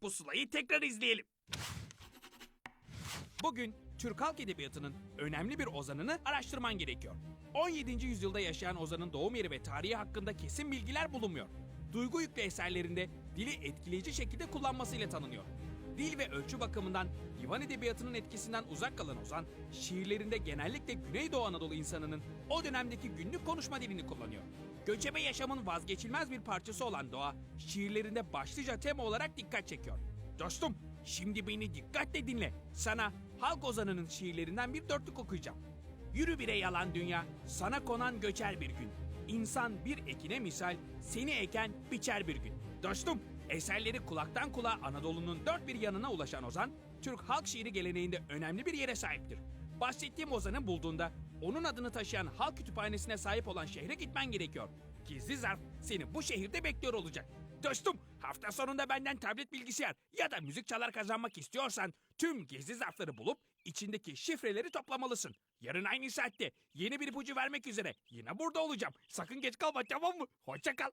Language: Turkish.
Hadi pusulayı tekrar izleyelim. Bugün Türk halk edebiyatının önemli bir ozanını araştırman gerekiyor. 17. yüzyılda yaşayan ozanın doğum yeri ve tarihi hakkında kesin bilgiler bulunmuyor. Duygu yüklü eserlerinde dili etkileyici şekilde kullanmasıyla tanınıyor. Dil ve ölçü bakımından divan edebiyatının etkisinden uzak kalan Ozan, şiirlerinde genellikle Güneydoğu Anadolu insanının o dönemdeki günlük konuşma dilini kullanıyor. Göçebe yaşamın vazgeçilmez bir parçası olan doğa, şiirlerinde başlıca tema olarak dikkat çekiyor. Dostum, şimdi beni dikkatle dinle. Sana halk ozanının şiirlerinden bir dörtlük okuyacağım. Yürü bire yalan dünya, sana konan göçer bir gün. İnsan bir ekine misal, seni eken biçer bir gün. Dostum, eserleri kulaktan kulağa Anadolu'nun dört bir yanına ulaşan Ozan, Türk halk şiiri geleneğinde önemli bir yere sahiptir. Bahsettiğim Ozan'ı bulduğunda, onun adını taşıyan halk kütüphanesine sahip olan şehre gitmen gerekiyor. Gizli zarf seni bu şehirde bekliyor olacak. Dostum, hafta sonunda benden tablet bilgisayar ya da müzik çalar kazanmak istiyorsan tüm gizli zarfları bulup içindeki şifreleri toplamalısın. Yarın aynı saatte yeni bir ipucu vermek üzere yine burada olacağım. Sakın geç kalma tamam mı? Hoşça kal.